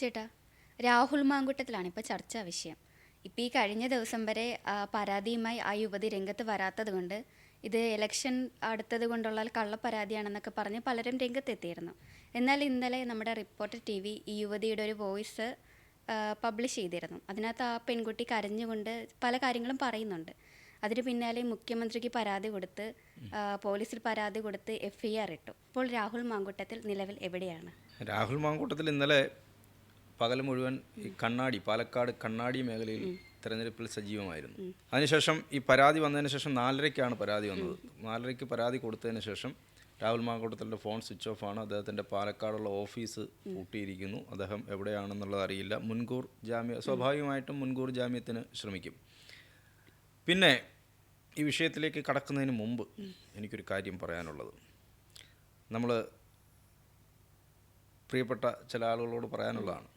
ചേട്ടാ രാഹുൽ മാങ്കുട്ടത്തിലാണ് ഇപ്പോൾ ചർച്ചാ വിഷയം. ഇപ്പോൾ ഈ കഴിഞ്ഞ ദിവസം വരെ പരാതിയുമായി ആ യുവതി രംഗത്ത് വരാത്തത് കൊണ്ട് ഇത് ഇലക്ഷൻ അടുത്തത് കൊണ്ടുള്ള കള്ളപ്പരാതിയാണെന്നൊക്കെ പറഞ്ഞ് പലരും രംഗത്തെത്തിയിരുന്നു. എന്നാൽ ഇന്നലെ നമ്മുടെ റിപ്പോർട്ടർ ടി വി ഈ യുവതിയുടെ ഒരു വോയിസ് പബ്ലിഷ് ചെയ്തിരുന്നു. അതിനകത്ത് ആ പെൺകുട്ടി കരഞ്ഞുകൊണ്ട് പല കാര്യങ്ങളും പറയുന്നുണ്ട്. അതിന് പിന്നാലെ മുഖ്യമന്ത്രിക്ക് പരാതി കൊടുത്ത് പോലീസിൽ പരാതി കൊടുത്ത് എഫ് ഐ ആർ ഇട്ടു. ഇപ്പോൾ രാഹുൽ മാങ്കുട്ടത്തിൽ നിലവിൽ എവിടെയാണ്? രാഹുൽ മാങ്കൂട്ടത്തിൽ ഇന്നലെ പകൽ മുഴുവൻ ഈ കണ്ണാടി പാലക്കാട് കണ്ണാടി മേഖലയിൽ തെരഞ്ഞെടുപ്പിൽ സജീവമായിരുന്നു. അതിനുശേഷം ഈ പരാതി വന്നതിന് ശേഷം നാലരയ്ക്കാണ് പരാതി വന്നത്. നാലരയ്ക്ക് പരാതി കൊടുത്തതിന് ശേഷം രാഹുൽ മാങ്കൂട്ടത്തിന്റെ ഫോൺ സ്വിച്ച് ഓഫ് ആണ്. അദ്ദേഹത്തിന്റെ പാലക്കാടുള്ള ഓഫീസ് പൂട്ടിയിരിക്കുന്നു. അദ്ദേഹം എവിടെയാണെന്നുള്ളത് അറിയില്ല. മുൻകൂർ ജാമ്യ സ്വാഭാവികമായിട്ടും മുൻകൂർ ജാമ്യത്തിന് ശ്രമിക്കും. പിന്നെ ഈ വിഷയത്തിലേക്ക് കടക്കുന്നതിന് മുമ്പ് എനിക്കൊരു കാര്യം പറയാനുള്ളത്. നമ്മൾ പ്രിയപ്പെട്ട ചില ആളുകളോട് പറയാനുള്ളതാണ്.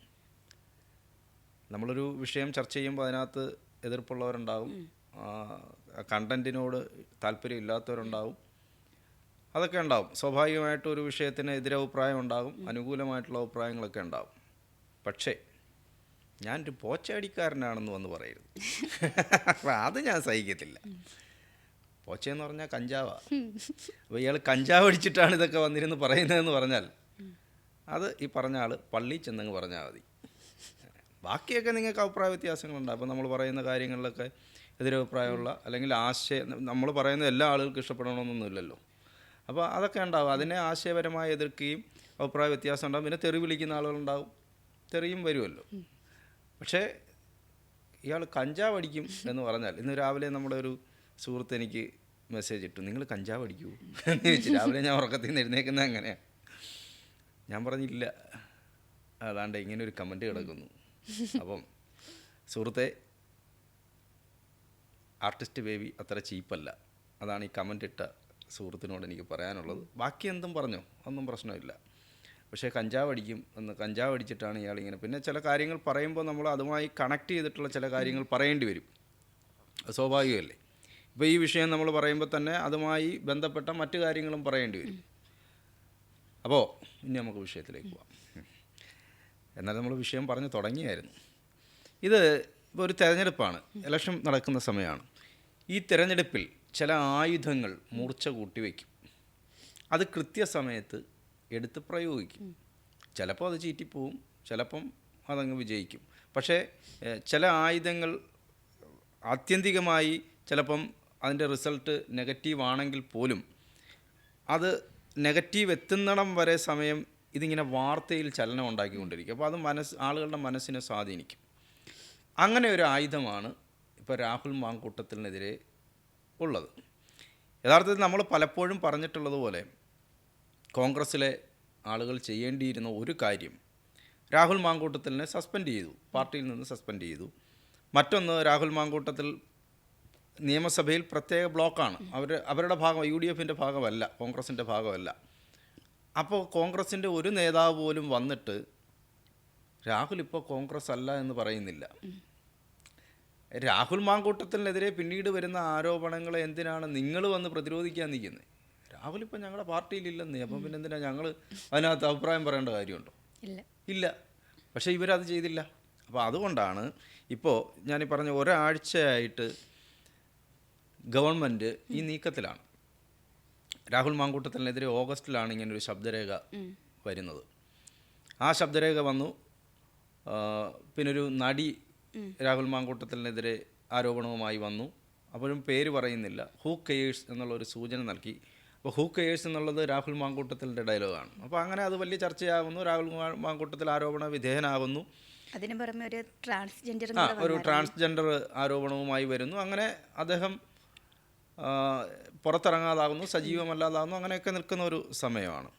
നമ്മളൊരു വിഷയം ചർച്ച ചെയ്യുമ്പോൾ അതിനകത്ത് എതിർപ്പുള്ളവരുണ്ടാവും. കണ്ടന്റിനോട് താല്പര്യമില്ലാത്തവരുണ്ടാവും. അതൊക്കെ ഉണ്ടാവും. സ്വാഭാവികമായിട്ട് ഒരു വിഷയത്തിന് എതിരഭിപ്രായം ഉണ്ടാകും. അനുകൂലമായിട്ടുള്ള അഭിപ്രായങ്ങളൊക്കെ ഉണ്ടാവും പക്ഷേ ഞാനൊരു പോച്ചയടിക്കാരനാണെന്ന് വന്ന് പറയരുത്. അപ്പം അത് ഞാൻ സഹിക്കത്തില്ല. പോച്ചയെന്ന് പറഞ്ഞാൽ കഞ്ചാവാ. അപ്പോൾ ഇയാൾ കഞ്ചാവ് അടിച്ചിട്ടാണ് ഇതൊക്കെ വന്നിരുന്ന് പറയുന്നതെന്ന് പറഞ്ഞാൽ അത് ഈ പറഞ്ഞ ആൾ പള്ളി ചെന്നങ്ങ് പറഞ്ഞാൽ മതി. ബാക്കിയൊക്കെ നിങ്ങൾക്ക് അഭിപ്രായ വ്യത്യാസങ്ങളുണ്ട്. അപ്പോൾ നമ്മൾ പറയുന്ന കാര്യങ്ങളിലൊക്കെ എതിരഭിപ്രായമുള്ള അല്ലെങ്കിൽ ആശയ നമ്മൾ പറയുന്ന എല്ലാ ആളുകൾക്കും ഇഷ്ടപ്പെടണമെന്നൊന്നുമില്ലല്ലോ. അപ്പോൾ അതൊക്കെ ഉണ്ടാവും. അതിനെ ആശയപരമായി എതിർക്കുകയും അഭിപ്രായ വ്യത്യാസം ഉണ്ടാവും. പിന്നെ തെറി വിളിക്കുന്ന ആളുകളുണ്ടാവും. തെറിയും വരുമല്ലോ. പക്ഷേ ഇയാൾ കഞ്ചാവ് അടിക്കും എന്ന് പറഞ്ഞാൽ ഇന്ന് രാവിലെ നമ്മുടെ ഒരു സുഹൃത്ത് എനിക്ക് മെസ്സേജ് ഇട്ടു. നിങ്ങൾ കഞ്ചാവ് അടിക്കൂ? എന്ന് ചോദിച്ചു. രാവിലെ ഞാൻ ഉറക്കത്തിൽ നിന്ന് എഴുന്നേക്കുന്നത് അങ്ങനെയാണ് ഞാൻ പറഞ്ഞില്ല. അതാണ്ട് ഇങ്ങനെ ഒരു കമന്റ് കിടക്കുന്നു. അപ്പം സുഹൃത്തെ ആർട്ടിസ്റ്റ് ബേബി അത്ര ചീപ്പല്ല. അതാണ് ഈ കമന്റ് ഇട്ട സുഹൃത്തിനോട് എനിക്ക് പറയാനുള്ളത്. ബാക്കി എന്തും പറഞ്ഞോ ഒന്നും പ്രശ്നമില്ല. പക്ഷേ കഞ്ചാവ് അടിക്കും എന്ന് കഞ്ചാവ് അടിച്ചിട്ടാണ് ഇയാൾ ഇങ്ങനെ പിന്നെ ചില കാര്യങ്ങൾ പറയുമ്പോൾ നമ്മൾ അതുമായി കണക്ട് ചെയ്തിട്ടുള്ള ചില കാര്യങ്ങൾ പറയേണ്ടി വരും. സ്വാഭാവികമല്ലേ? ഇപ്പോൾ ഈ വിഷയം നമ്മൾ പറയുമ്പോൾ തന്നെ അതുമായി ബന്ധപ്പെട്ട മറ്റു കാര്യങ്ങളും പറയേണ്ടി വരും. അപ്പോൾ ഇനി നമുക്ക് വിഷയത്തിലേക്ക് പോവാം. എന്നാൽ നമ്മൾ വിഷയം പറഞ്ഞു തുടങ്ങിയായിരുന്നു. ഇത് ഇപ്പോൾ ഒരു തെരഞ്ഞെടുപ്പാണ്. ഇലക്ഷൻ നടക്കുന്ന സമയമാണ്. ഈ തിരഞ്ഞെടുപ്പിൽ ചില ആയുധങ്ങൾ മൂർച്ച കൂട്ടിവെക്കും അത് കൃത്യസമയത്ത് എടുത്ത് പ്രയോഗിക്കും. ചിലപ്പോൾ അത് ചീറ്റിപ്പോവും ചിലപ്പം അതങ്ങ് വിജയിക്കും. പക്ഷേ ചില ആയുധങ്ങൾ ആത്യന്തികമായി ചിലപ്പം അതിന്റെ റിസൾട്ട് നെഗറ്റീവ് ആണെങ്കിൽ പോലും അത് നെഗറ്റീവ് എത്തുന്നിടം വരെ സമയം ഇതിങ്ങനെ വാർത്തയിൽ ചലനം ഉണ്ടാക്കിക്കൊണ്ടിരിക്കും. അപ്പോൾ അത് മനസ്സ് ആളുകളുടെ മനസ്സിനെ സ്വാധീനിക്കും. അങ്ങനെ ഒരു ആയുധമാണ് ഇപ്പോൾ രാഹുൽ മാങ്കൂട്ടത്തിനെതിരെ ഉള്ളത്. യഥാർത്ഥത്തിൽ നമ്മൾ പലപ്പോഴും പറഞ്ഞിട്ടുള്ളതുപോലെ കോൺഗ്രസ്സിലെ ആളുകൾ ചെയ്യേണ്ടിയിരുന്ന ഒരു കാര്യം രാഹുൽ മാങ്കൂട്ടത്തിലിനെ സസ്പെൻഡ് ചെയ്തു പാർട്ടിയിൽ നിന്ന് സസ്പെൻഡ് ചെയ്തു. മറ്റൊന്ന് രാഹുൽ മാങ്കൂട്ടത്തിൽ നിയമസഭയിൽ പ്രത്യേക ബ്ലോക്കാണ്. അവർ അവരുടെ ഭാഗം യു ഡി എഫിന്റെ ഭാഗമല്ല കോൺഗ്രസിന്റെ ഭാഗമല്ല. അപ്പോൾ കോൺഗ്രസിന്റെ ഒരു നേതാവ് പോലും വന്നിട്ട് രാഹുൽ ഇപ്പോൾ കോൺഗ്രസ് അല്ല എന്ന് പറയുന്നില്ല. രാഹുൽ മാങ്കൂട്ടത്തിനെതിരെ പിന്നീട് വരുന്ന ആരോപണങ്ങളെ എന്തിനാണ് നിങ്ങൾ വന്ന് പ്രതിരോധിക്കാൻ നിൽക്കുന്നത് രാഹുൽ ഇപ്പം ഞങ്ങളുടെ പാർട്ടിയിലില്ലെന്നേ അപ്പം പിന്നെ എന്തിനാണ് ഞങ്ങൾ അതിനകത്ത് അഭിപ്രായം പറയേണ്ട കാര്യമുണ്ടോ? ഇല്ല. ഇല്ല. പക്ഷേ ഇവരത് ചെയ്തില്ല. അപ്പോൾ അതുകൊണ്ടാണ് ഇപ്പോൾ ഞാൻ ഈ പറഞ്ഞ ഒരാഴ്ചയായിട്ട് ഗവൺമെന്റ് ഈ നീക്കത്തിലാണ്. രാഹുൽ മാങ്കൂട്ടത്തിനെതിരെ ഓഗസ്റ്റിലാണ് ഇങ്ങനെ ഒരു ശബ്ദരേഖ വരുന്നത്. ആ ശബ്ദരേഖ വന്നു. പിന്നെ പിന്നൊരു നടി രാഹുൽ മാങ്കൂട്ടത്തിനെതിരെ ആരോപണവുമായി വന്നു. അപ്പോഴും പേര് പറയുന്നില്ല. ഹൂ കെയേഴ്സ് എന്നുള്ള ഒരു സൂചന നൽകി. അപ്പോൾ ഹൂ കെയേഴ്സ് എന്നുള്ളത് രാഹുൽ മാങ്കൂട്ടത്തിന്റെ ഡയലോഗാണ്. അപ്പോൾ അങ്ങനെ അത് വലിയ ചർച്ചയാകുന്നു. രാഹുൽ മാങ്കൂട്ടത്തിൽ ആരോപണ വിധേയനാകുന്നു. അതിന് പുറമെ ഒരു ട്രാൻസ്ജെൻഡർ ആ ഒരു ട്രാൻസ്ജെൻഡർ ആരോപണവുമായി വരുന്നു. അങ്ങനെ അദ്ദേഹം പുറത്തിറങ്ങാതാകുന്നു സജീവമല്ലാതാകുന്നു അങ്ങനെയൊക്കെ നിൽക്കുന്ന ഒരു സമയമാണ്.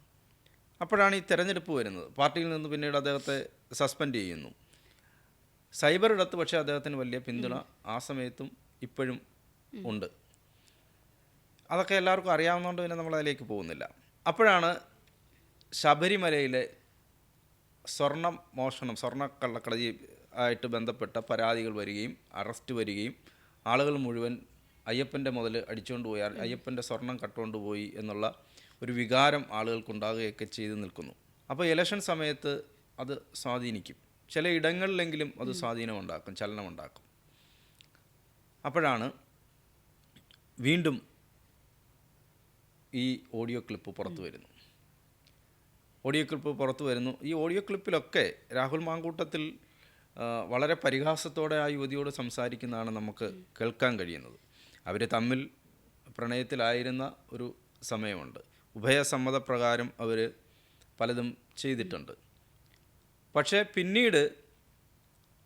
അപ്പോഴാണ് ഈ തെരഞ്ഞെടുപ്പ് വരുന്നത്. പാർട്ടിയിൽ നിന്ന് പിന്നീട് അദ്ദേഹത്തെ സസ്പെൻഡ് ചെയ്യുന്നു. സൈബർ ഇടത്ത് പക്ഷേ അദ്ദേഹത്തിന് വലിയ പിന്തുണ ആ സമയത്തും ഇപ്പോഴും ഉണ്ട്. അതൊക്കെ എല്ലാവർക്കും അറിയാവുന്നതുകൊണ്ട് പിന്നെ നമ്മൾ അതിലേക്ക് പോകുന്നില്ല. അപ്പോഴാണ് ശബരിമലയിലെ സ്വർണം മോഷണം സ്വർണ കള്ളക്കളി ആയിട്ട് ബന്ധപ്പെട്ട പരാതികൾ വരികയും അറസ്റ്റ് വരികയും ആളുകൾ മുഴുവൻ അയ്യപ്പന്റെ മുതൽ അടിച്ചുകൊണ്ട് പോയി അയ്യപ്പന്റെ സ്വർണം കട്ടുകൊണ്ട് പോയി എന്നുള്ള ഒരു വികാരം ആളുകൾക്കുണ്ടാകുകയൊക്കെ ചെയ്തു നിൽക്കുന്നു. അപ്പോൾ ഇലക്ഷൻ സമയത്ത് അത് സ്വാധീനിക്കും. ചില ഇടങ്ങളിലെങ്കിലും അത് സ്വാധീനമുണ്ടാക്കും ചലനമുണ്ടാക്കും. അപ്പോഴാണ് വീണ്ടും ഈ ഓഡിയോ ക്ലിപ്പ് പുറത്തു വരുന്നു. ഓഡിയോ ക്ലിപ്പ് പുറത്തു വരുന്നു. ഈ ഓഡിയോ ക്ലിപ്പിലൊക്കെ രാഹുൽ മാങ്കൂട്ടത്തിൽ വളരെ പരിഹാസത്തോടെ ആ യുവതിയോട് സംസാരിക്കുന്നതാണ് നമുക്ക് കേൾക്കാൻ കഴിയുന്നത്. അവർ തമ്മിൽ പ്രണയത്തിലായിരുന്ന ഒരു സമയമുണ്ട്. ഉഭയസമ്മതപ്രകാരം അവർ പലതും ചെയ്തിട്ടുണ്ട്. പക്ഷേ പിന്നീട്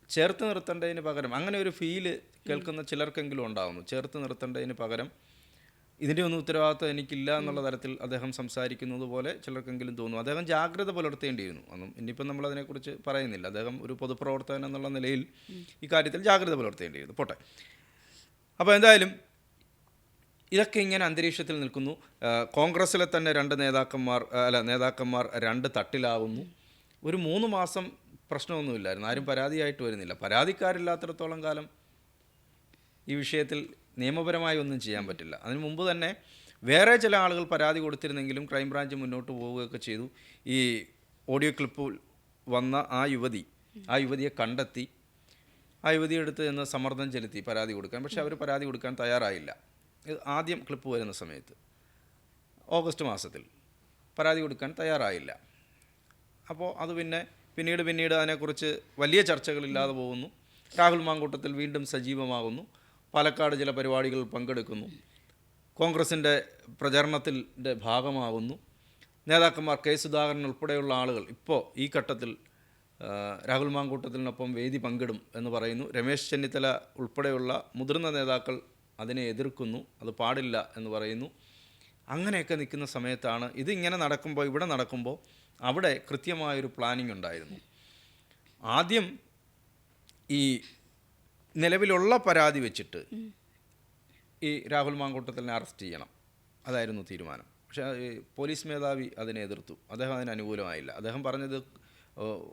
ചേർത്ത് നിർത്തേണ്ടതിന് പകരം അങ്ങനെ ഒരു ഫീൽ കേൾക്കുന്ന ചിലർക്കെങ്കിലും ഉണ്ടാകുന്നു ചേർത്ത് നിർത്തേണ്ടതിന് പകരം ഇതിന്റെ ഒന്നും ഉത്തരവാദിത്വം എനിക്കില്ല എന്നുള്ള തരത്തിൽ അദ്ദേഹം സംസാരിക്കുന്നത് പോലെ ചിലർക്കെങ്കിലും തോന്നും. അദ്ദേഹം ജാഗ്രത പുലർത്തേണ്ടിയിരുന്നു. അന്നും ഇനിയിപ്പം നമ്മൾ അതിനെക്കുറിച്ച് പറയുന്നില്ല. അദ്ദേഹം ഒരു പൊതുപ്രവർത്തകൻ എന്നുള്ള നിലയിൽ ഈ കാര്യത്തിൽ ജാഗ്രത പുലർത്തേണ്ടിയിരുന്നു. പോട്ടെ. അപ്പോൾ എന്തായാലും ഇതൊക്കെ ഇങ്ങനെ അന്തരീക്ഷത്തിൽ നിൽക്കുന്നു. കോൺഗ്രസ്സിലെ തന്നെ രണ്ട് നേതാക്കന്മാർ അല്ല നേതാക്കന്മാർ രണ്ട് തട്ടിലാവുന്നു. ഒരു മൂന്ന് മാസം പ്രശ്നമൊന്നുമില്ലായിരുന്നു. ആരും പരാതിയായിട്ട് വരുന്നില്ല. പരാതിക്കാരില്ലാത്തിടത്തോളം കാലം ഈ വിഷയത്തിൽ നിയമപരമായി ഒന്നും ചെയ്യാൻ പറ്റില്ല. അതിനു മുമ്പ് തന്നെ വേറെ ചില ആളുകൾ പരാതി കൊടുത്തിരുന്നെങ്കിലും ക്രൈംബ്രാഞ്ച് മുന്നോട്ട് പോവുകയൊക്കെ ചെയ്തു. ഈ ഓഡിയോ ക്ലിപ്പ് വന്ന ആ യുവതി ആ യുവതിയെ കണ്ടെത്തി ആ യുവതിയെ എടുത്ത് നിന്ന് സമ്മർദ്ദം ചെലുത്തി പരാതി കൊടുക്കാൻ. പക്ഷേ അവർ പരാതി കൊടുക്കാൻ തയ്യാറായില്ല. ഇത് ആദ്യം ക്ലിപ്പ് വരുന്ന സമയത്ത് ഓഗസ്റ്റ് മാസത്തിൽ പരാതി കൊടുക്കാൻ തയ്യാറായില്ല. അപ്പോൾ അത് പിന്നെ പിന്നീട് പിന്നീട് അതിനെക്കുറിച്ച് വലിയ ചർച്ചകളില്ലാതെ പോകുന്നു. രാഹുൽ മാങ്കൂട്ടത്തിൽ വീണ്ടും സജീവമാകുന്നു. പാലക്കാട് ചില പരിപാടികൾ പങ്കെടുക്കുന്നു. കോൺഗ്രസിന്റെ പ്രചരണത്തിന്റെ ഭാഗമാകുന്നു. നേതാക്കന്മാർ കെ സുധാകരൻ ഉൾപ്പെടെയുള്ള ആളുകൾ ഇപ്പോൾ ഈ ഘട്ടത്തിൽ രാഹുൽ മാങ്കൂട്ടത്തിനൊപ്പം വേദി പങ്കിടും എന്ന് പറയുന്നു. രമേശ് ചെന്നിത്തല ഉൾപ്പെടെയുള്ള മുതിർന്ന നേതാക്കൾ അതിനെ എതിർക്കുന്നു അത് പാടില്ല എന്ന് പറയുന്നു. അങ്ങനെയൊക്കെ നിൽക്കുന്ന സമയത്താണ് ഇതിങ്ങനെ നടക്കുമ്പോൾ ഇവിടെ നടക്കുമ്പോൾ അവിടെ കൃത്യമായൊരു പ്ലാനിംഗ് ഉണ്ടായിരുന്നു. ആദ്യം ഈ നിലവിലുള്ള പരാതി വെച്ചിട്ട് ഈ രാഹുൽ മാങ്കൂട്ടത്തിനെ അറസ്റ്റ് ചെയ്യണം. അതായിരുന്നു തീരുമാനം. പക്ഷേ പോലീസ് മേധാവി അതിനെ എതിർത്തു. അദ്ദേഹം അതിന് അനുകൂലമായില്ല. അദ്ദേഹം പറഞ്ഞത്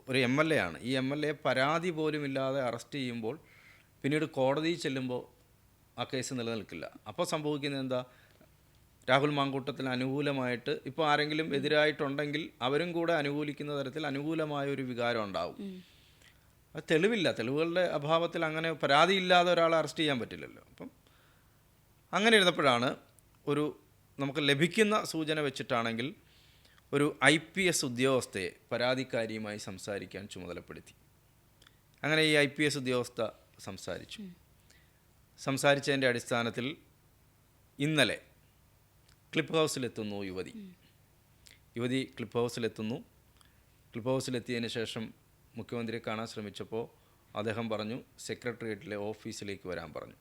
ഒരു എം എൽ എ ആണ്. ഈ എം എൽ എ പരാതി പോലും ഇല്ലാതെ അറസ്റ്റ് ചെയ്യുമ്പോൾ പിന്നീട് കോടതിയിൽ ചെല്ലുമ്പോൾ ആ കേസ് നിലനിൽക്കില്ല. അപ്പോൾ സംഭവിക്കുന്നത് എന്താ? രാഹുൽ മാങ്കൂട്ടത്തിന് അനുകൂലമായിട്ട് ഇപ്പോൾ ആരെങ്കിലും എതിരായിട്ടുണ്ടെങ്കിൽ അവരും കൂടെ അനുകൂലിക്കുന്ന തരത്തിൽ അനുകൂലമായ ഒരു വികാരം ഉണ്ടാവും. അത് തെളിവില്ല. തെളിവുകളുടെ അഭാവത്തിൽ അങ്ങനെ പരാതിയില്ലാതെ ഒരാളെ അറസ്റ്റ് ചെയ്യാൻ പറ്റില്ലല്ലോ. അപ്പം അങ്ങനെ ഇരുന്നപ്പോഴാണ് ഒരു നമുക്ക് ലഭിക്കുന്ന സൂചന വെച്ചിട്ടാണെങ്കിൽ ഒരു ഐ പി എസ് ഉദ്യോഗസ്ഥയെ പരാതിക്കാരിയുമായി സംസാരിക്കാൻ ചുമതലപ്പെടുത്തി. അങ്ങനെ ഈ ഐ പി എസ് ഉദ്യോഗസ്ഥ സംസാരിച്ചു. സംസാരിച്ചതിന്റെ അടിസ്ഥാനത്തിൽ ഇന്നലെ ക്ലിപ്പ് ഹൗസിലെത്തുന്നു യുവതി. യുവതി ക്ലിപ്പ് ഹൗസിലെത്തുന്നു. ക്ലിപ്പ് ഹൗസിലെത്തിയതിന് ശേഷം മുഖ്യമന്ത്രിയെ കാണാൻ ശ്രമിച്ചപ്പോൾ അദ്ദേഹം പറഞ്ഞു സെക്രട്ടേറിയറ്റിലെ ഓഫീസിലേക്ക് വരാൻ പറഞ്ഞു.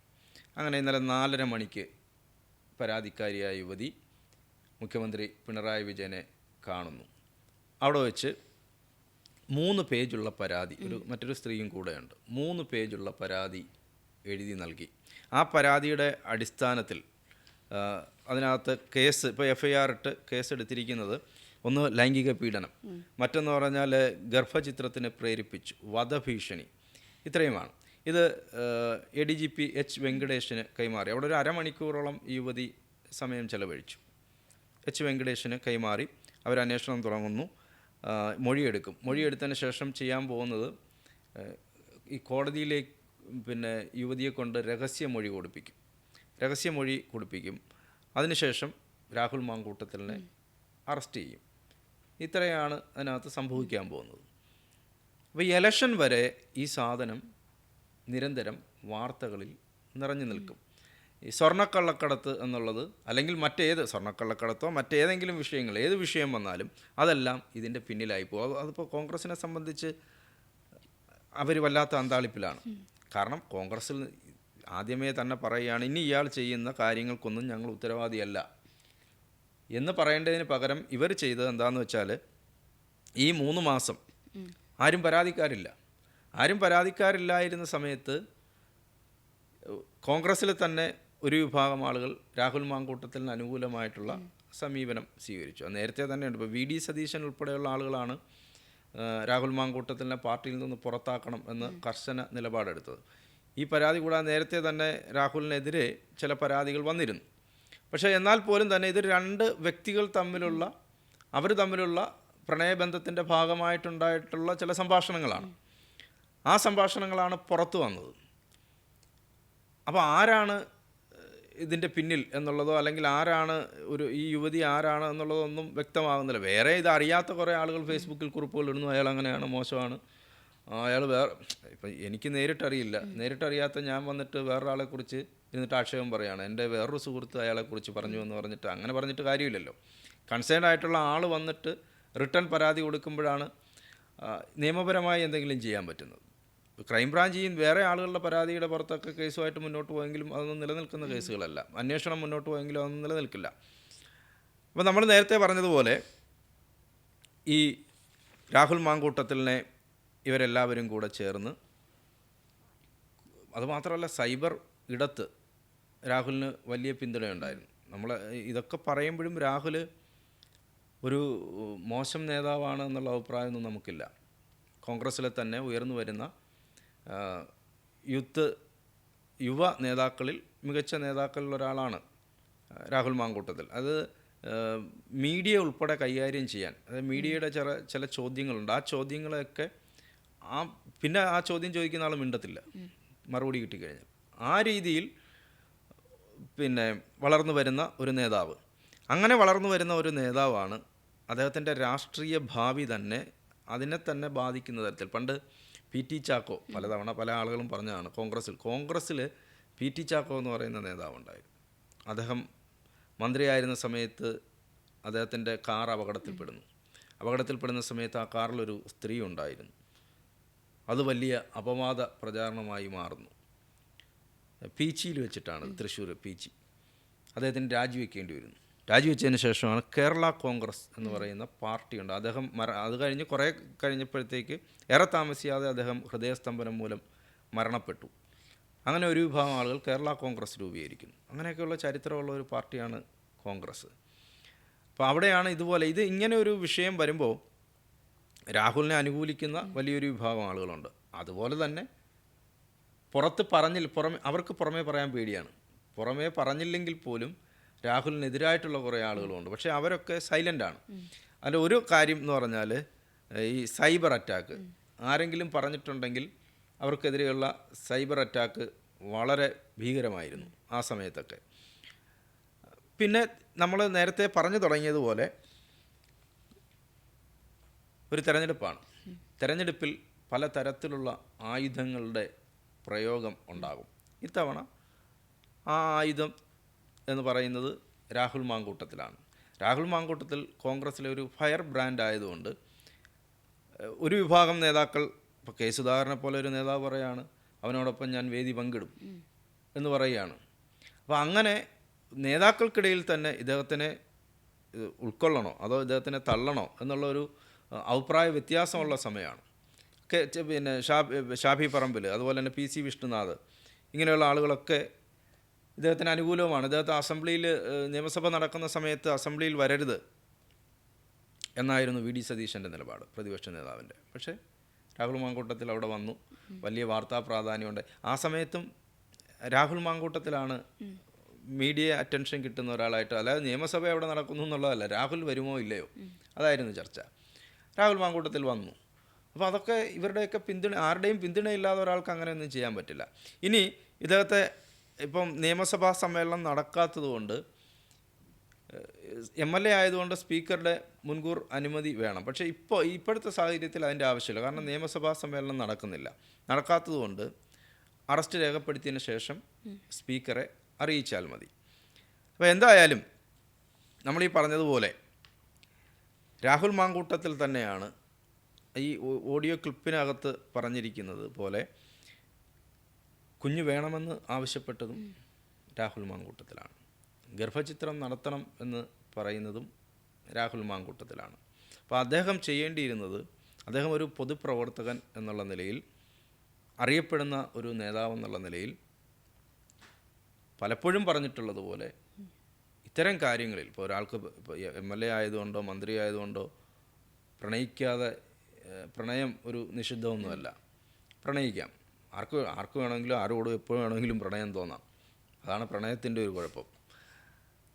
അങ്ങനെ ഇന്നലെ നാലര മണിക്ക് പരാതിക്കാരിയായ യുവതി മുഖ്യമന്ത്രി പിണറായി വിജയനെ കാണുന്നു. അവിടെ വെച്ച് മൂന്ന് പേജുള്ള പരാതി ഒരു മറ്റൊരു സ്ത്രീയും കൂടെയുണ്ട്. മൂന്ന് പേജുള്ള പരാതി എഴുതി നൽകി. ആ പരാതിയുടെ അടിസ്ഥാനത്തിൽ അതിനകത്ത് കേസ് ഇപ്പോൾ എഫ് ഐ ആർ ഇട്ട് കേസ് എടുത്തിരിക്കുന്നത് ഒന്ന് ലൈംഗിക പീഡനം മറ്റൊന്ന് പറഞ്ഞാൽ ഗർഭചിത്രത്തിന് പ്രേരിപ്പിച്ചു വധഭീഷണി. ഇത്രയുമാണ്. ഇത് A D G P H വെങ്കടേഷിന് കൈമാറി. അവിടെ ഒരു അരമണിക്കൂറോളം യുവതി സമയം ചെലവഴിച്ചു. എച്ച് വെങ്കടേഷിന് കൈമാറി. അവർ അന്വേഷണം തുടങ്ങുന്നു മൊഴിയെടുക്കും. മൊഴിയെടുത്തതിന് ശേഷം ചെയ്യാൻ പോകുന്നത് ഈ കോടതിയിലേക്ക് പിന്നെ യുവതിയെ കൊണ്ട് രഹസ്യമൊഴി കൊടുപ്പിക്കും. രഹസ്യ മൊഴി കൊടുപ്പിക്കും. അതിനുശേഷം രാഹുൽ മാങ്കൂട്ടത്തിലിനെ അറസ്റ്റ് ചെയ്യും. ഇത്രയാണ് അതിനകത്ത് സംഭവിക്കാൻ പോകുന്നത്. അപ്പോൾ ഇലക്ഷൻ വരെ ഈ സാധനം നിരന്തരം വാർത്തകളിൽ നിറഞ്ഞു നിൽക്കും. ഈ സ്വർണക്കള്ളക്കടത്ത് എന്നുള്ളത് അല്ലെങ്കിൽ മറ്റേത് സ്വർണക്കള്ളക്കടത്തോ മറ്റേതെങ്കിലും വിഷയങ്ങൾ ഏത് വിഷയം വന്നാലും അതെല്ലാം ഇതിന്റെ പിന്നിലായി പോകും. അത് അതിപ്പോൾ കോൺഗ്രസിനെ സംബന്ധിച്ച് അവർ വല്ലാത്ത അന്താളിപ്പിലാണ്. കാരണം കോൺഗ്രസ്സിൽ ആദ്യമേ തന്നെ പറയുകയാണ് ഇനി ഇയാൾ ചെയ്യുന്ന കാര്യങ്ങൾക്കൊന്നും ഞങ്ങൾ ഉത്തരവാദിയല്ല. എന്ന് പറയേണ്ടതിന് പകരം ഇവർ ചെയ്തത് എന്താണെന്ന് വെച്ചാൽ ഈ മൂന്ന് മാസം ആരും പരാതിക്കാരില്ല. ആരും പരാതിക്കാരില്ലായിരുന്ന സമയത്ത് കോൺഗ്രസ്സിൽ തന്നെ ഒരു വിഭാഗം ആളുകൾ രാഹുൽ മാങ്കൂട്ടത്തിന് അനുകൂലമായിട്ടുള്ള സമീപനം സ്വീകരിച്ചു. നേരത്തെ തന്നെയുണ്ട്. ഇപ്പോൾ വി ഡി സതീശൻ ഉൾപ്പെടെയുള്ള ആളുകളാണ് രാഹുൽ മാങ്കൂട്ടത്തിനെ പാർട്ടിയിൽ നിന്ന് പുറത്താക്കണം എന്ന് കർശന നിലപാടെടുത്തത്. ഈ പരാതി കൂടാതെ നേരത്തെ തന്നെ രാഹുലിനെതിരെ ചില പരാതികൾ വന്നിരുന്നു. പക്ഷേ എന്നാൽ പോലും തന്നെ ഇത് രണ്ട് വ്യക്തികൾ തമ്മിലുള്ള അവർ തമ്മിലുള്ള പ്രണയബന്ധത്തിന്റെ ഭാഗമായിട്ടുണ്ടായിട്ടുള്ള ചില സംഭാഷണങ്ങളാണ്. ആ സംഭാഷണങ്ങളാണ് പുറത്തു വന്നത്. അപ്പോൾ ആരാണ് ഇതിന്റെ പിന്നിൽ എന്നുള്ളതോ അല്ലെങ്കിൽ ആരാണ് ഒരു ഈ യുവതി ആരാണ് എന്നുള്ളതോ ഒന്നും വ്യക്തമാകുന്നില്ല വേറെ ഇത് അറിയാത്ത കുറേ ആളുകൾ ഫേസ്ബുക്കിൽ കുറിപ്പുകൾ ഇടുന്നു. അയാൾ അങ്ങനെയാണ് മോശമാണ്. അയാൾ വേറെ ഇപ്പം എനിക്ക് നേരിട്ടറിയില്ല. നേരിട്ടറിയാത്ത ഞാൻ വന്നിട്ട് വേറൊരാളെക്കുറിച്ച് ഇരുന്നിട്ട് ആക്ഷേപം പറയുകയാണ് എന്റെ വേറൊരു സുഹൃത്ത് അയാളെക്കുറിച്ച് പറഞ്ഞു എന്ന് പറഞ്ഞിട്ട് അങ്ങനെ പറഞ്ഞിട്ട് കാര്യമില്ലല്ലോ. കൺസേൺ ആയിട്ടുള്ള ആൾ വന്നിട്ട് റിട്ടേൺ പരാതി കൊടുക്കുമ്പോഴാണ് നിയമപരമായി എന്തെങ്കിലും ചെയ്യാൻ പറ്റുന്നത്. ക്രൈംബ്രാഞ്ച് ഈ വേറെ ആളുകളുടെ പരാതിയുടെ പുറത്തൊക്കെ കേസുമായിട്ട് മുന്നോട്ട് പോയെങ്കിലും അതൊന്നും നിലനിൽക്കുന്ന കേസുകളല്ല. അന്വേഷണം മുന്നോട്ട് പോയെങ്കിലും അതൊന്നും നിലനിൽക്കില്ല. അപ്പോൾ നമ്മൾ നേരത്തെ പറഞ്ഞതുപോലെ ഈ രാഹുൽ മാങ്കൂട്ടത്തിലിനെ ഇവരെല്ലാവരും കൂടെ ചേർന്ന് അതുമാത്രമല്ല സൈബർ ഇടത്ത് രാഹുലിന് വലിയ പിന്തുണയുണ്ടായിരുന്നു. നമ്മൾ ഇതൊക്കെ പറയുമ്പോഴും രാഹുൽ ഒരു മോശം നേതാവാണ് എന്നുള്ള അഭിപ്രായമൊന്നും നമുക്കില്ല. കോൺഗ്രസ്സിലെ തന്നെ ഉയർന്നു വരുന്ന യൂത്ത് യുവ നേതാക്കളിൽ മികച്ച നേതാക്കളിൽ ഒരാളാണ് രാഹുൽ മാങ്കൂട്ടത്തിൽ. അത് മീഡിയ ഉൾപ്പെടെ കൈകാര്യം ചെയ്യാൻ അതായത് മീഡിയയുടെ ചില ചില ചോദ്യങ്ങളുണ്ട്. ആ ചോദ്യങ്ങളെയൊക്കെ ആ പിന്നെ ആ ചോദ്യം ചോദിക്കുന്ന ആൾ മിണ്ടത്തില്ല. മറുപടി കിട്ടിക്കഴിഞ്ഞാൽ. ആ രീതിയിൽ പിന്നെ വളർന്നു വരുന്ന ഒരു നേതാവ്. അങ്ങനെ വളർന്നു വരുന്ന ഒരു നേതാവാണ് അദ്ദേഹത്തിന്റെ രാഷ്ട്രീയ ഭാവി തന്നെ അതിനെ തന്നെ ബാധിക്കുന്ന തരത്തിൽ. പണ്ട് പി ടി ചാക്കോ പലതവണ പല ആളുകളും പറഞ്ഞതാണ് കോൺഗ്രസ്സിൽ. കോൺഗ്രസ്സിൽ പി ടി ചാക്കോ എന്ന് പറയുന്ന നേതാവുണ്ടായി അദ്ദേഹം മന്ത്രിയായിരുന്ന സമയത്ത് അദ്ദേഹത്തിന്റെ കാർ അപകടത്തിൽപ്പെടുന്നു. അപകടത്തിൽപ്പെടുന്ന സമയത്ത് ആ കാറിലൊരു സ്ത്രീ ഉണ്ടായിരുന്നു. അത് വലിയ അപവാദ പ്രചാരണമായി മാറുന്നു. പീച്ചിയിൽ വെച്ചിട്ടാണ് തൃശ്ശൂർ പീച്ചി. അദ്ദേഹത്തിന് രാജിവെക്കേണ്ടി വരുന്നു. രാജിവെച്ചതിന് ശേഷമാണ് കേരള കോൺഗ്രസ് എന്ന് പറയുന്ന പാർട്ടിയുണ്ട്. അദ്ദേഹം മര അത് കഴിഞ്ഞ് കുറേ കഴിഞ്ഞപ്പോഴത്തേക്ക് ഏറെ താമസിയാതെ അദ്ദേഹം ഹൃദയസ്തംഭനം മൂലം മരണപ്പെട്ടു. അങ്ങനെ ഒരു വിഭാഗം ആളുകൾ കേരള കോൺഗ്രസ് രൂപീകരിക്കുന്നു. അങ്ങനെയൊക്കെയുള്ള ചരിത്രമുള്ള ഒരു പാർട്ടിയാണ് കോൺഗ്രസ്. അപ്പോൾ അവിടെയാണ് ഇതുപോലെ ഇത് ഇങ്ങനെ ഒരു വിഷയം വരുമ്പോൾ രാഹുലിനെ അനുകൂലിക്കുന്ന വലിയൊരു വിഭാഗം ആളുകളുണ്ട്. അതുപോലെ തന്നെ പുറത്ത് പറഞ്ഞില്ല പുറമെ അവർക്ക് പുറമേ പറയാൻ പേടിയാണ്. പുറമേ പറഞ്ഞില്ലെങ്കിൽ പോലും രാഹുലിനെതിരായിട്ടുള്ള കുറേ ആളുകളുമുണ്ട് പക്ഷേ അവരൊക്കെ സൈലന്റാണ് അതിൽ ഒരു കാര്യം എന്ന് പറഞ്ഞാൽ ഈ സൈബർ അറ്റാക്ക്. ആരെങ്കിലും പറഞ്ഞിട്ടുണ്ടെങ്കിൽ അവർക്കെതിരെയുള്ള സൈബർ അറ്റാക്ക് വളരെ ഭീകരമായിരുന്നു ആ സമയത്തൊക്കെ. പിന്നെ നമ്മൾ നേരത്തെ പറഞ്ഞു തുടങ്ങിയതുപോലെ ഒരു തെരഞ്ഞെടുപ്പാണ്. തെരഞ്ഞെടുപ്പിൽ പല തരത്തിലുള്ള ആയുധങ്ങളുടെ പ്രയോഗം ഉണ്ടാകും. ഇത്തവണ ആ ആയുധം എന്ന് പറയുന്നത് രാഹുൽ മാങ്കൂട്ടത്തിലാണ്. രാഹുൽ മാങ്കൂട്ടത്തിൽ കോൺഗ്രസ്സിലെ ഒരു ഫയർ ബ്രാൻഡ് ആയതുകൊണ്ട് ഒരു വിഭാഗം നേതാക്കൾ ഇപ്പോൾ കെ സുധാകരനെ പോലെ ഒരു നേതാവ് പറയാണ് അവനോടൊപ്പം ഞാൻ വേദി പങ്കിടും എന്ന് പറയുകയാണ്. അപ്പോൾ അങ്ങനെ നേതാക്കൾക്കിടയിൽ തന്നെ ഇദ്ദേഹത്തിനെ ഉൾക്കൊള്ളണോ അതോ ഇദ്ദേഹത്തിനെ തള്ളണോ എന്നുള്ളൊരു അഭിപ്രായ വ്യത്യാസമുള്ള സമയമാണ്. പിന്നെ ഷാബി ഷാഫി പറമ്പിൽ അതുപോലെ തന്നെ പി സി വിഷ്ണുനാഥ് ഇങ്ങനെയുള്ള ആളുകളൊക്കെ ഇദ്ദേഹത്തിന് അനുകൂലവുമാണ്. ഇദ്ദേഹത്തെ അസംബ്ലിയിൽ നിയമസഭ നടക്കുന്ന സമയത്ത് അസംബ്ലിയിൽ വരരുത് എന്നായിരുന്നു വി ഡി സതീശന്റെ നിലപാട് പ്രതിപക്ഷ നേതാവിന്റെ പക്ഷേ രാഹുൽ മാങ്കൂട്ടത്തിൽ അവിടെ വന്നു. വലിയ വാർത്താ പ്രാധാന്യമുണ്ട്. ആ സമയത്തും രാഹുൽ മാങ്കൂട്ടത്തിലാണ് മീഡിയ അറ്റൻഷൻ കിട്ടുന്ന ഒരാളായിട്ട് അല്ലാതെ നിയമസഭ അവിടെ നടക്കുന്നു എന്നുള്ളതല്ല രാഹുൽ വരുമോ ഇല്ലയോ? അതായിരുന്നു ചർച്ച. രാഹുൽ മാങ്കൂട്ടത്തിൽ വന്നു. അപ്പോൾ അതൊക്കെ ഇവരുടെയൊക്കെ പിന്തുണ ആരുടെയും പിന്തുണയില്ലാതെ ഒരാൾക്ക് അങ്ങനെയൊന്നും ചെയ്യാൻ പറ്റില്ല. ഇനി ഇദ്ദേഹത്തെ ഇപ്പം നിയമസഭാ സമ്മേളനം നടക്കാത്തതുകൊണ്ട് എം എൽ എ ആയതുകൊണ്ട് സ്പീക്കറുടെ മുൻകൂർ അനുമതി വേണം. പക്ഷേ ഇപ്പോൾ ഇപ്പോഴത്തെ സാഹചര്യത്തിൽ അതിന്റെ ആവശ്യമില്ല. കാരണം നിയമസഭാ സമ്മേളനം നടക്കുന്നില്ല. നടക്കാത്തതുകൊണ്ട് അറസ്റ്റ് രേഖപ്പെടുത്തിയതിന് ശേഷം സ്പീക്കറെ അറിയിച്ചാൽ മതി. അപ്പോൾ എന്തായാലും നമ്മൾ ഈ പറഞ്ഞതുപോലെ രാഹുൽ മാങ്കൂട്ടത്തിൽ തന്നെയാണ് ഈ ഓഡിയോ ക്ലിപ്പിനകത്ത് പറഞ്ഞിരിക്കുന്നത് പോലെ കുഞ്ഞ് വേണമെന്ന് ആവശ്യപ്പെട്ടതും രാഹുൽ മാങ്കൂട്ടത്തിലാണ്. ഗർഭചിത്രം നടത്തണം എന്ന് പറയുന്നതും രാഹുൽ മാങ്കൂട്ടത്തിലാണ്. അപ്പോൾ അദ്ദേഹം ചെയ്യേണ്ടിയിരുന്നത് അദ്ദേഹം ഒരു പൊതുപ്രവർത്തകൻ എന്നുള്ള നിലയിൽ അറിയപ്പെടുന്ന ഒരു നേതാവ് എന്നുള്ള നിലയിൽ പലപ്പോഴും പറഞ്ഞിട്ടുള്ളതുപോലെ ഇത്തരം കാര്യങ്ങളിൽ ഇപ്പോൾ ഒരാൾക്ക് എം എൽ എ ആയതുകൊണ്ടോ മന്ത്രി ആയതുകൊണ്ടോ പ്രണയിക്കാതെ പ്രണയം ഒരു നിഷിദ്ധമൊന്നുമല്ല. പ്രണയിക്കാം. ആർക്ക് ആർക്ക് വേണമെങ്കിലും ആരോടും എപ്പോൾ വേണമെങ്കിലും പ്രണയം തോന്നാം. അതാണ് പ്രണയത്തിന്റെ ഒരു കുഴപ്പം.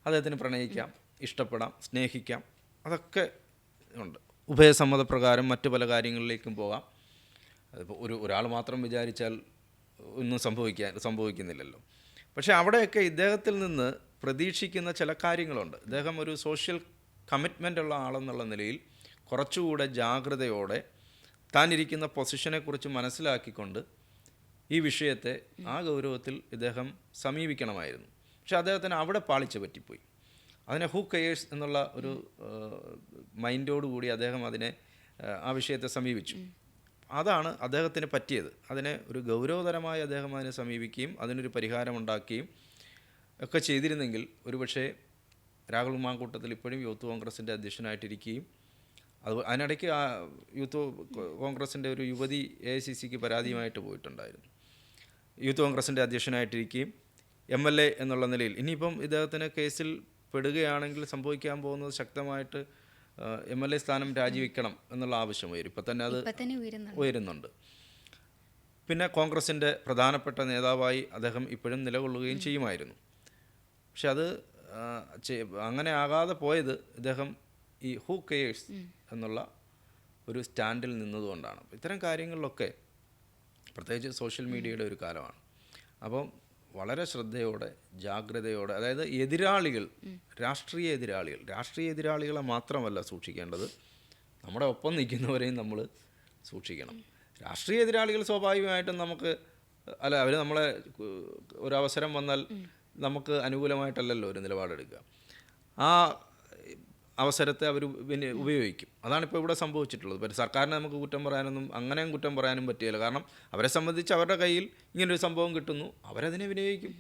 അദ്ദേഹത്തിന് പ്രണയിക്കാം ഇഷ്ടപ്പെടാം സ്നേഹിക്കാം അതൊക്കെ ഉണ്ട്. ഉഭയസമ്മതപ്രകാരം മറ്റു പല കാര്യങ്ങളിലേക്കും പോകാം. അതിപ്പോൾ ഒരു ഒരാൾ മാത്രം വിചാരിച്ചാൽ ഒന്നും സംഭവിക്കാൻ സംഭവിക്കുന്നില്ലല്ലോ. പക്ഷേ അവിടെയൊക്കെ ഇദ്ദേഹത്തിൽ നിന്ന് പ്രതീക്ഷിക്കുന്ന ചില കാര്യങ്ങളുണ്ട്. ഇദ്ദേഹം ഒരു സോഷ്യൽ കമ്മിറ്റ്മെന്റ് ഉള്ള ആളെന്നുള്ള നിലയിൽ കുറച്ചുകൂടെ ജാഗ്രതയോടെ താനിരിക്കുന്ന പൊസിഷനെക്കുറിച്ച് മനസ്സിലാക്കിക്കൊണ്ട് ഈ വിഷയത്തെ ആ ഗൗരവത്തിൽ ഇദ്ദേഹം സമീപിക്കണമായിരുന്നു. പക്ഷെ അദ്ദേഹത്തിന് അവിടെ പാളിച്ച പറ്റിപ്പോയി. അതിനെ ഹൂ കെയേഴ്സ് എന്നുള്ള ഒരു മൈൻഡോടുകൂടി അദ്ദേഹം അതിനെ ആ, വിഷയത്തെ സമീപിച്ചു. അതാണ് അദ്ദേഹത്തിന് പറ്റിയത്. അതിനെ ഒരു ഗൗരവതരമായി അദ്ദേഹം അതിനെ സമീപിക്കുകയും അതിനൊരു പരിഹാരം ഉണ്ടാക്കുകയും ഒക്കെ ചെയ്തിരുന്നെങ്കിൽ ഒരുപക്ഷേ രാഹുൽ മാങ്കൂട്ടത്തിൽ ഇപ്പോഴും യൂത്ത് കോൺഗ്രസിന്റെ അധ്യക്ഷനായിട്ടിരിക്കുകയും അത് അതിനിടയ്ക്ക് ആ യൂത്ത് കോൺഗ്രസിന്റെ ഒരു യുവതി എ ഐ സി സിക്ക് പരാതിയുമായിട്ട് പോയിട്ടുണ്ടായിരുന്നു. യൂത്ത് കോൺഗ്രസിന്റെ അധ്യക്ഷനായിട്ടിരിക്കുകയും എം എൽ എ എന്നുള്ള നിലയിൽ. ഇനിയിപ്പം ഇദ്ദേഹത്തിന് കേസിൽ പെടുകയാണെങ്കിൽ സംഭവിക്കാൻ പോകുന്നത് ശക്തമായിട്ട് എം എൽ എ സ്ഥാനം രാജിവെക്കണം എന്നുള്ള ആവശ്യം വരും ഇപ്പം തന്നെ അത് ഉയരുന്നുണ്ട്. പിന്നെ കോൺഗ്രസിന്റെ പ്രധാനപ്പെട്ട നേതാവായി അദ്ദേഹം ഇപ്പോഴും നിലകൊള്ളുകയും ചെയ്യുമായിരുന്നു. പക്ഷെ അത് അങ്ങനെ ആകാതെ പോയത് ഇദ്ദേഹം ഈ ഹൂ കെയേഴ്സ് എന്നുള്ള ഒരു സ്റ്റാൻഡിൽ നിന്നതുകൊണ്ടാണ്. ഇത്തരം കാര്യങ്ങളിലൊക്കെ പ്രത്യേകിച്ച് സോഷ്യൽ മീഡിയയുടെ ഒരു കാലമാണ്. അപ്പം വളരെ ശ്രദ്ധയോടെ ജാഗ്രതയോടെ അതായത് എതിരാളികൾ രാഷ്ട്രീയ എതിരാളികൾ രാഷ്ട്രീയ എതിരാളികളെ മാത്രമല്ല സൂക്ഷിക്കേണ്ടത്. നമ്മുടെ ഒപ്പം നിൽക്കുന്നവരെയും നമ്മൾ സൂക്ഷിക്കണം. രാഷ്ട്രീയ എതിരാളികൾ സ്വാഭാവികമായിട്ടും നമുക്ക് അല്ല അവർ നമ്മളെ ഒരവസരം വന്നാൽ നമുക്ക് അനുകൂലമായിട്ടല്ലല്ലോ ഒരു നിലപാടെടുക്കുക. ആ അവസരത്തെ അവർ പിന്നെ ഉപയോഗിക്കും. അതാണിപ്പോൾ ഇവിടെ സംഭവിച്ചിട്ടുള്ളത്. ഇപ്പോൾ സർക്കാരിനെ നമുക്ക് കുറ്റം പറയാനൊന്നും അങ്ങനെയും കുറ്റം പറയാനും പറ്റില്ല കാരണം അവരെ സംബന്ധിച്ച് അവരുടെ കയ്യിൽ ഇങ്ങനൊരു സംഭവം കിട്ടുന്നു. അവരതിനെ വിനിയോഗിക്കും.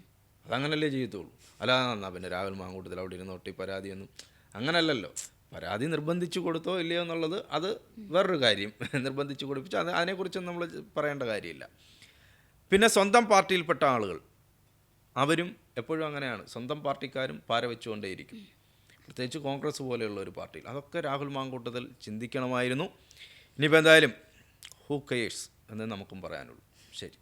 അതങ്ങനല്ലേ ചെയ്യത്തുള്ളൂ. അല്ലാതെ നന്നാ പിന്നെ രാഹുൽ മാങ്കൂട്ടത്തിൽ അവിടെ ഇരുന്നോട്ടി പരാതിയൊന്നും അങ്ങനല്ലല്ലോ. പരാതി നിർബന്ധിച്ചു കൊടുത്തോ ഇല്ലയോ എന്നുള്ളത് അത് വേറൊരു കാര്യം. നിർബന്ധിച്ചു കൊടുപ്പിച്ചു അത് അതിനെക്കുറിച്ചൊന്നും നമ്മൾ പറയേണ്ട കാര്യമില്ല. പിന്നെ സ്വന്തം പാർട്ടിയിൽപ്പെട്ട ആളുകൾ. അവരും എപ്പോഴും അങ്ങനെയാണ്. സ്വന്തം പാർട്ടിക്കാരും പാര വെച്ചുകൊണ്ടേയിരിക്കും പ്രത്യേകിച്ച് കോൺഗ്രസ് പോലെയുള്ള ഒരു പാർട്ടിയിൽ. അതൊക്കെ രാഹുൽ മാങ്കൂട്ടത്തിൽ ചിന്തിക്കണമായിരുന്നു. ഇനിയിപ്പോൾ എന്തായാലും ഹൂ കെയേഴ്സ് എന്ന് നമുക്കും പറയാനുള്ളൂ. ശരി.